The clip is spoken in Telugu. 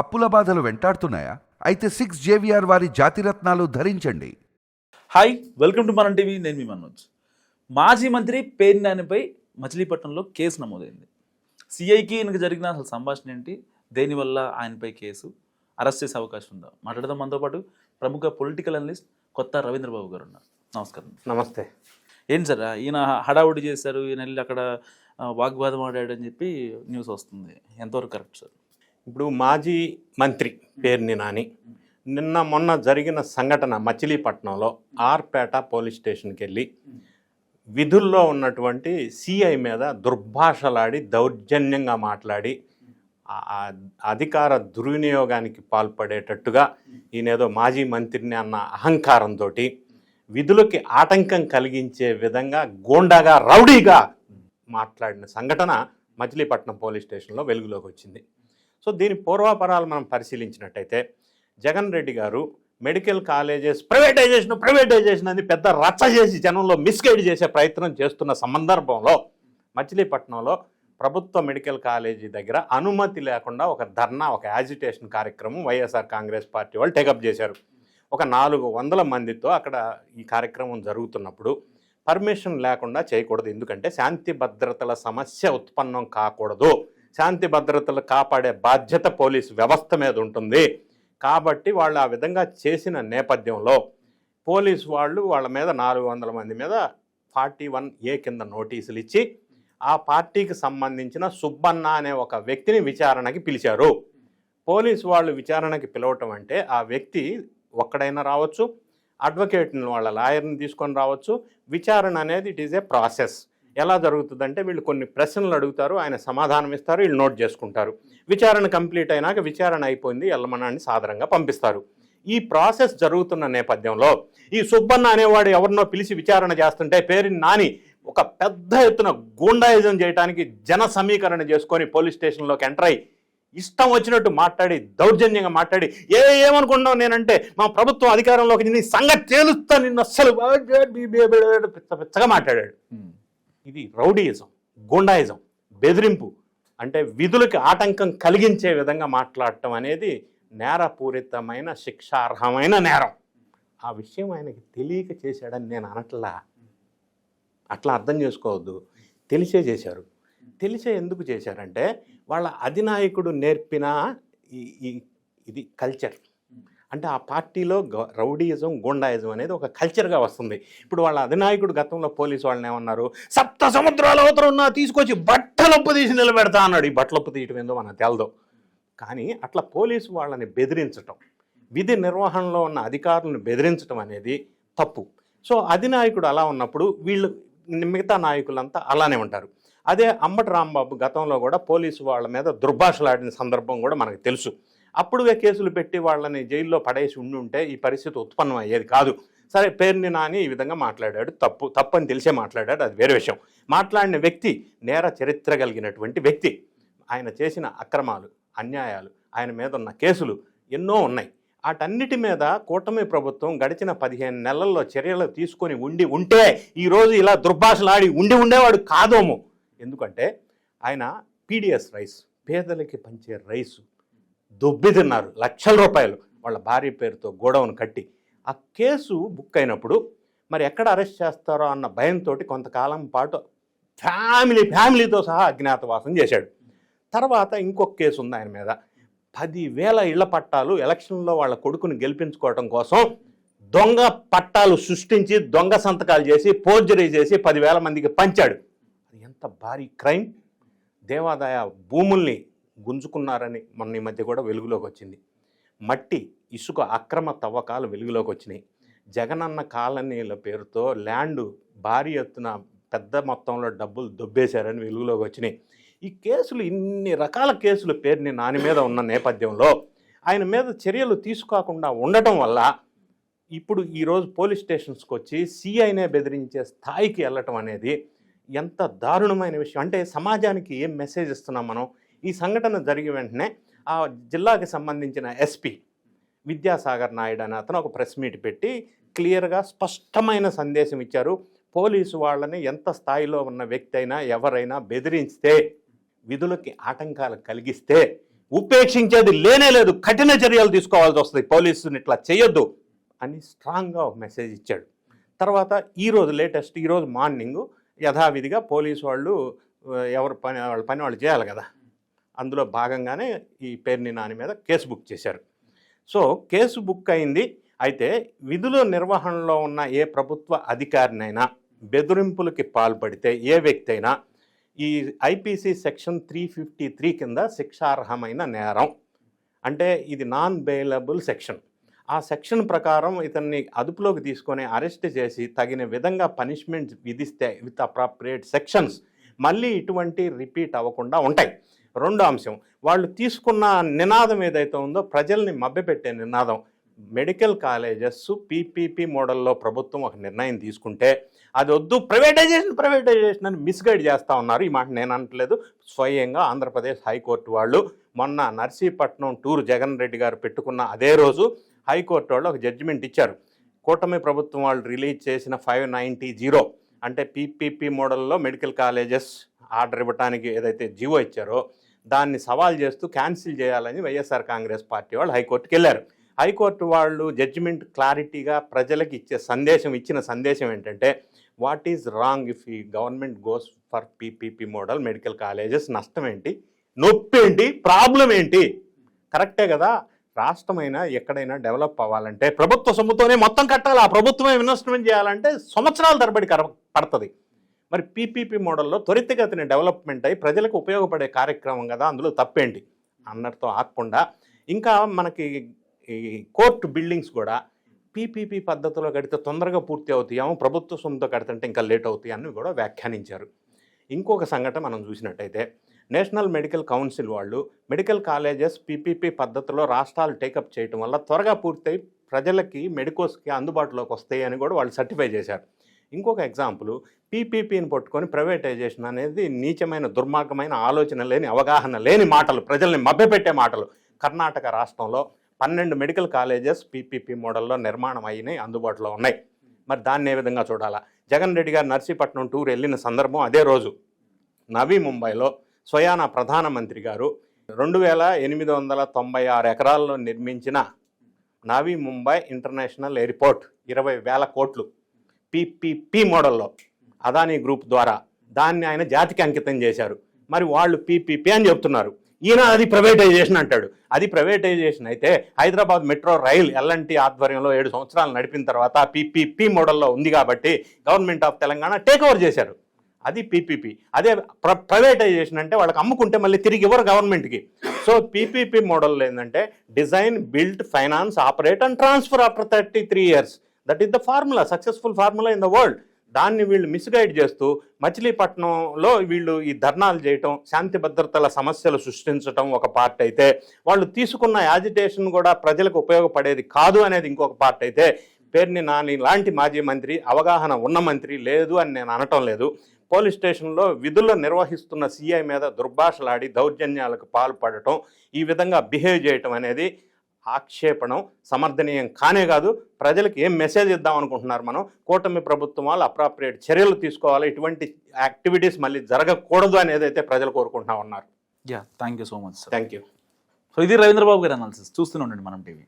అప్పుల బాధలు వెంటాడుతున్నాయా? అయితే సిక్స్ జేవిఆర్ వారి జాతిరత్నాలు ధరించండి. Hi welcome to Manam TV నేను మీ మనోజ్. మాజీ మంత్రి పేరు నానిపై మచిలీపట్నంలో కేసు నమోదైంది. సిఐకి ఈయనకు జరిగిన అసలు సంభాషణ ఏంటి? దేనివల్ల ఆయనపై కేసు? అరెస్ట్ చేసే అవకాశం ఉందా? మాట్లాడదాం మనతో పాటు ప్రముఖ పొలిటికల్ అనలిస్ట్ కొత్త రవీంద్రబాబు గారు ఉన్నారు. నమస్కారం. నమస్తే. ఏంటి సార్ ఈయన హడావుడి చేశారు ఈయన వెళ్ళి అక్కడ వాగ్వాదం ఆడాడని చెప్పి న్యూస్ వస్తుంది. ఎంతవరకు కరెక్ట్ సార్? ఇప్పుడు మాజీ మంత్రి పేర్ని నాని. నిన్న మొన్న జరిగిన సంఘటన మచిలీపట్నంలో ఆర్పేట పోలీస్ స్టేషన్కి వెళ్ళి విధుల్లో ఉన్నటువంటి సిఐ మీద దుర్భాషలాడి దౌర్జన్యంగా మాట్లాడి అధికార దుర్వినియోగానికి పాల్పడేటట్టుగా ఈయనేదో మాజీ మంత్రిని అన్న అహంకారంతో విధులకి ఆటంకం కలిగించే విధంగా గోండాగా రౌడీగా మాట్లాడిన సంఘటన మచిలీపట్నం పోలీస్ స్టేషన్లో వెలుగులోకి వచ్చింది. సో దీని పూర్వాపరాలు మనం పరిశీలించినట్టయితే జగన్ రెడ్డి గారు మెడికల్ కాలేజెస్ ప్రైవేటైజేషన్ ప్రైవేటైజేషన్ అని పెద్ద రచ్చ చేసి జనంలో మిస్గైడ్ చేసే ప్రయత్నం చేస్తున్న సందర్భంలో మచిలీపట్నంలో ప్రభుత్వ మెడికల్ కాలేజీ దగ్గర అనుమతి లేకుండా ఒక ధర్నా ఒక యాజిటేషన్ కార్యక్రమం వైఎస్ఆర్ కాంగ్రెస్ పార్టీ వాళ్ళు టేకప్ చేశారు. ఒక నాలుగు వందల మందితో అక్కడ ఈ కార్యక్రమం జరుగుతున్నప్పుడు పర్మిషన్ లేకుండా చేయకూడదు. ఎందుకంటే శాంతి భద్రతల సమస్య ఉత్పన్నం కాకూడదు. శాంతి భద్రతలు కాపాడే బాధ్యత పోలీస్ వ్యవస్థ మీద ఉంటుంది. కాబట్టి వాళ్ళు ఆ విధంగా చేసిన నేపథ్యంలో పోలీస్ వాళ్ళు వాళ్ళ మీద నాలుగు వందల మంది మీద ఫార్టీ వన్ ఏ కింద నోటీసులు ఇచ్చి ఆ పార్టీకి సంబంధించిన సుబ్బన్న అనే ఒక వ్యక్తిని విచారణకి పిలిచారు. పోలీసు వాళ్ళు విచారణకి పిలవటం అంటే ఆ వ్యక్తి ఒక్కడైనా రావచ్చు అడ్వకేట్ని వాళ్ళ లాయర్ని తీసుకొని రావచ్చు. విచారణ అనేది ఇట్ ఈజ్ ఏ ప్రాసెస్. ఎలా జరుగుతుందంటే వీళ్ళు కొన్ని ప్రశ్నలు అడుగుతారు ఆయన సమాధానం ఇస్తారు వీళ్ళు నోట్ చేసుకుంటారు విచారణ కంప్లీట్ అయినాక విచారణ అయిపోయింది ఎల్లమనాన్ని సాధారణంగా పంపిస్తారు ఈ ప్రాసెస్ జరుగుతున్న నేపథ్యంలో ఈ సుబ్బన్న అనేవాడు ఎవరినో పిలిచి విచారణ చేస్తుంటే పేరుని నాని ఒక పెద్ద ఎత్తున గూండాయిజం చేయడానికి జన సమీకరణ చేసుకొని పోలీస్ స్టేషన్లోకి ఎంటర్ అయ్యి ఇష్టం వచ్చినట్టు మాట్లాడి దౌర్జన్యంగా మాట్లాడి ఏ ఏమనుకున్నావు నేనంటే మా ప్రభుత్వం అధికారంలోకి నీ సంగతి తేలుస్తా నిన్ను అస్సలు పిచ్చ పిచ్చగా మాట్లాడాడు ఇది రౌడీయిజం గుండాయిజం బెదిరింపు అంటే విధులకి ఆటంకం కలిగించే విధంగా మాట్లాడటం అనేది నేరపూరితమైన శిక్షార్హమైన నేరం. ఆ విషయం ఆయనకి తెలియక చేశాడని నేను అనట్లా. అట్లా అర్థం చేసుకోవద్దు. తెలిసే చేశారు. తెలిసే ఎందుకు చేశారంటే వాళ్ళ అధినాయకుడు నేర్పిన ఈ ఈ- ఇది కల్చర్ అంటే ఆ పార్టీలో గ- రౌడీయిజం గుండాయిజం అనేది ఒక కల్చర్గా వస్తుంది. ఇప్పుడు వాళ్ళ అధినాయకుడు గతంలో పోలీసు వాళ్ళని ఏమన్నారు? సప్త సముద్రాల అవతరం ఉన్నా తీసుకొచ్చి బట్టలొప్పు తీసి నిలబెడతా అన్నాడు. ఈ బట్టలొప్పు తీయటం ఏందో మనకు తెలదు. కానీ అట్లా పోలీసు వాళ్ళని బెదిరించటం విధి నిర్వహణలో ఉన్న అధికారులను బెదిరించడం అనేది తప్పు. సో అధినాయకుడు అలా ఉన్నప్పుడు వీళ్ళు మిగతా నాయకులంతా అలానే ఉంటారు. అదే అంబటి రాంబాబు గతంలో కూడా పోలీసు వాళ్ళ మీద దుర్భాషలాడిన సందర్భం కూడా మనకు తెలుసు. అప్పుడుగా కేసులు పెట్టి వాళ్ళని జైల్లో పడేసి ఉండి ఉంటే ఈ పరిస్థితి ఉత్పన్నం అయ్యేది కాదు. సరే పేరుని నాని ఈ విధంగా మాట్లాడాడు. తప్పు తప్పు అని తెలిసే మాట్లాడాడు. అది వేరే విషయం. మాట్లాడిన వ్యక్తి నేర చరిత్ర కలిగినటువంటి వ్యక్తి. ఆయన చేసిన అక్రమాలు అన్యాయాలు ఆయన మీద ఉన్న కేసులు ఎన్నో ఉన్నాయి. వాటన్నిటి మీద కూటమి ప్రభుత్వం గడిచిన పదిహేను నెలల్లో చర్యలు తీసుకొని ఉండి ఉంటే ఈరోజు ఇలా దుర్భాషలాడి ఉండి ఉండేవాడు కాదోము. ఎందుకంటే ఆయన పీడిఎస్ రైస్ పేదలకి పంచే రైసు. దొబ్బి తిన్నారు లక్షల రూపాయలు. వాళ్ళ భార్య పేరుతో గోడౌన్ కట్టి ఆ కేసు బుక్ అయినప్పుడు మరి ఎక్కడ అరెస్ట్ చేస్తారో అన్న భయంతో కొంతకాలం పాటు ఫ్యామిలీ ఫ్యామిలీతో సహా అజ్ఞాతవాసం చేశాడు. తర్వాత ఇంకొక కేసు ఉంది ఆయన మీద. పదివేల ఇళ్ళ పట్టాలు ఎలక్షన్లో వాళ్ళ కొడుకుని గెలిపించుకోవడం కోసం దొంగ పట్టాలు సృష్టించి దొంగ సంతకాలు చేసి పోర్జరీ చేసి పదివేల మందికి పంచాడు. అది ఎంత భారీ క్రైమ్! దేవాదాయ భూముల్ని గుంజుకున్నారని మొన్న ఈ మధ్య కూడా వెలుగులోకి వచ్చింది. మట్టి ఇసుక అక్రమ తవ్వకాలు వెలుగులోకి వచ్చినాయి. జగనన్న కాలనీల పేరుతో ల్యాండ్ భారీ ఎత్తున పెద్ద మొత్తంలో డబ్బులు దొబ్బేశారని వెలుగులోకి వచ్చినాయి. ఈ కేసులు ఇన్ని రకాల కేసులు పేరుని నాని మీద ఉన్న నేపథ్యంలో ఆయన మీద చర్యలు తీసుకోకుండా ఉండటం వల్ల ఇప్పుడు ఈరోజు పోలీస్ స్టేషన్స్కి వచ్చి సిఐనే బెదిరించే స్థాయికి వెళ్ళటం అనేది ఎంత దారుణమైన విషయం. అంటే సమాజానికి ఏం మెసేజ్ ఇస్తున్నాం మనం? ఈ సంఘటన జరిగిన వెంటనే ఆ జిల్లాకి సంబంధించిన ఎస్పీ విద్యాసాగర్ నాయుడు అని అతను ఒక ప్రెస్ మీట్ పెట్టి క్లియర్గా స్పష్టమైన సందేశం ఇచ్చారు. పోలీసు వాళ్ళని ఎంత స్థాయిలో ఉన్న వ్యక్తి అయినా ఎవరైనా బెదిరిస్తే విధులకి ఆటంకాలు కలిగిస్తే ఉపేక్షించేది లేనే లేదు. కఠిన చర్యలు తీసుకోవాల్సి వస్తుంది. పోలీసుని ఇట్లా చేయొద్దు అని స్ట్రాంగ్గా ఒక మెసేజ్ ఇచ్చాడు. తర్వాత ఈరోజు లేటెస్ట్ ఈరోజు మార్నింగ్ యథావిధిగా పోలీసు వాళ్ళు ఎవరు పని వాళ్ళ పని వాళ్ళు చేయాలి కదా. అందులో భాగంగానే ఈ పేర్ని నాని మీద కేసు బుక్ చేశారు. సో కేసు బుక్ అయింది. అయితే విధుల నిర్వహణలో ఉన్న ఏ ప్రభుత్వ అధికారినైనా బెదిరింపులకి పాల్పడితే ఏ వ్యక్తి అయినా ఈ IPC section three fifty three కింద శిక్షార్హమైన నేరం. అంటే ఇది నాన్ బెయిలబుల్ సెక్షన్. ఆ సెక్షన్ ప్రకారం ఇతన్ని అదుపులోకి తీసుకొని అరెస్ట్ చేసి తగిన విధంగా పనిష్మెంట్ విధిస్తే విత్ అప్రాప్రియేట్ సెక్షన్స్ మళ్ళీ ఇటువంటి రిపీట్ అవ్వకుండా ఉంటాయి. రెండో అంశం వాళ్ళు తీసుకున్న నినాదం ఏదైతే ఉందో ప్రజల్ని మభ్యపెట్టే నినాదం. మెడికల్ కాలేజెస్ పీపీపీ మోడల్లో ప్రభుత్వం ఒక నిర్ణయం తీసుకుంటే అది వద్దు ప్రైవేటైజేషన్ ప్రైవేటైజేషన్ అని మిస్గైడ్ చేస్తూ ఉన్నారు. ఈ మాట నేను అనట్లేదు. స్వయంగా ఆంధ్రప్రదేశ్ హైకోర్టు వాళ్ళు మొన్న నర్సీపట్నం టూర్ జగన్ రెడ్డి గారు పెట్టుకున్న అదే రోజు హైకోర్టు వాళ్ళు ఒక జడ్జిమెంట్ ఇచ్చారు. కూటమి ప్రభుత్వం వాళ్ళు రిలీజ్ చేసిన ఫైవ్ నైంటీ జీరో అంటే పీపీపీ మోడల్లో మెడికల్ కాలేజెస్ ఆర్డర్ ఇవ్వడానికి ఏదైతే జీవో ఇచ్చారో దాన్ని సవాల్ చేస్తూ క్యాన్సిల్ చేయాలని వైఎస్ఆర్ కాంగ్రెస్ పార్టీ వాళ్ళు హైకోర్టుకి వెళ్ళారు. హైకోర్టు వాళ్ళు జడ్జిమెంట్ క్లారిటీగా ప్రజలకు ఇచ్చే సందేశం ఇచ్చిన సందేశం ఏంటంటే వాట్ ఈజ్ రాంగ్ ఇఫ్ ఈ government goes for PPP model medical colleges నష్టం ఏంటి? నొప్పి ఏంటి? ప్రాబ్లం ఏంటి? కరెక్టే కదా? రాష్ట్రమైనా ఎక్కడైనా డెవలప్ అవ్వాలంటే ప్రభుత్వ సొమ్ముతోనే మొత్తం కట్టాలి. ఆ ప్రభుత్వమే ఇన్వెస్ట్మెంట్ చేయాలంటే సంవత్సరాల తరబడి కర- పడుతుంది. మరి పీపీపీ మోడల్లో త్వరితగతిన డెవలప్మెంట్ అయి ప్రజలకు ఉపయోగపడే కార్యక్రమం కదా అందులో తప్పేంటి? అన్నట్తో ఆకుండా ఇంకా మనకి ఈ కోర్టు బిల్డింగ్స్ కూడా పీపీపీ పద్ధతిలో కడితే తొందరగా పూర్తి అవుతాయేమో ప్రభుత్వ సొమ్ముతో కడితే ఇంకా లేట్ అవుతాయి అని కూడా వ్యాఖ్యానించారు. ఇంకొక సంఘటన మనం చూసినట్టయితే నేషనల్ మెడికల్ కౌన్సిల్ వాళ్ళు మెడికల్ కాలేజెస్ పీపీపీ పద్ధతిలో రాష్ట్రాలు టేకప్ చేయటం వల్ల త్వరగా పూర్తయి ప్రజలకి మెడికోస్కి అందుబాటులోకి వస్తాయి అని కూడా వాళ్ళు సర్టిఫై చేశారు. ఇంకొక ఎగ్జాంపుల్ పీపీపీని పట్టుకొని ప్రైవేటైజేషన్ అనేది నీచమైన దుర్మార్గమైన ఆలోచన లేని అవగాహన లేని మాటలు ప్రజల్ని మభ్యపెట్టే మాటలు. కర్ణాటక రాష్ట్రంలో పన్నెండు మెడికల్ కాలేజెస్ పీపీపీ మోడల్లో నిర్మాణం అయినాయి అందుబాటులో ఉన్నాయి. మరి దాన్ని ఏ విధంగా చూడాలా? జగన్ రెడ్డి గారు నర్సీపట్నం టూర్ వెళ్ళిన సందర్భం అదే రోజు. నవీ ముంబైలో స్వయాన ప్రధానమంత్రి గారు రెండు వేల ఎనిమిది వందల తొంభై ఆరు ఎకరాల్లో నిర్మించిన నవీ ముంబై ఇంటర్నేషనల్ ఎయిర్పోర్ట్ ఇరవై వేల కోట్లు. పీపీపీ మోడల్లో అదానీ గ్రూప్ ద్వారా దాన్ని ఆయన జాతికి అంకితం చేశారు. మరి వాళ్ళు పీపీపీ అని చెప్తున్నారు. ఈయన అది ప్రైవేటైజేషన్ అంటాడు. అది ప్రైవేటైజేషన్ అయితే హైదరాబాద్ మెట్రో రైల్ ఎల్ఎన్టీ ఆధ్వర్యంలో ఏడు సంవత్సరాలు నడిపిన తర్వాత పీపీపీ మోడల్లో ఉంది కాబట్టి government of Telangana take over చేశారు. అది పీపీపీ. అదే ప్ర ప్రైవేటైజేషన్ అంటే వాళ్ళకి అమ్ముకుంటే మళ్ళీ తిరిగి ఇవ్వరు గవర్నమెంట్కి. సో పీపీపీ మోడల్ ఏంటంటే design build finance operate and transfer after thirty three years. That is the formula successful formula in the world దాన్ని వీళ్ళు మిస్గైడ్ చేస్తూ మచిలీపట్నంలో వీళ్ళు ఈ ధర్నాలు చేయటం శాంతి భద్రతల సమస్యలు సృష్టించటం ఒక పార్ట్ అయితే వాళ్ళు తీసుకున్న యాజిటేషన్ కూడా ప్రజలకు ఉపయోగపడేది కాదు అనేది ఇంకొక పార్ట్ అయితే పేరుని నాని లాంటి మాజీ మంత్రి అవగాహన ఉన్న మంత్రి లేదు అని నేను అనటం లేదు. పోలీస్ స్టేషన్లో విధుల్లో నిర్వహిస్తున్న సీఐ మీద దుర్భాషలాడి దౌర్జన్యాలకు పాల్పడటం ఈ విధంగా బిహేవ్ చేయటం అనేది ఆక్షేపణం సమర్థనీయం కానే కాదు ప్రజలకు ఏం మెసేజ్ ఇద్దాం అనుకుంటున్నారు మనం? కూటమి ప్రభుత్వం వాళ్ళు అప్రాప్రియేట్ చర్యలు తీసుకోవాలి. ఇటువంటి యాక్టివిటీస్ మళ్ళీ జరగకూడదు అనేది అయితే ప్రజలు కోరుకుంటా ఉన్నారు. Yeah thank you so much sir. Thank you so ఇది రవీంద్రబాబు గారి అనాలిసిస్. చూస్తూనే ఉండండి మనం టీవీ.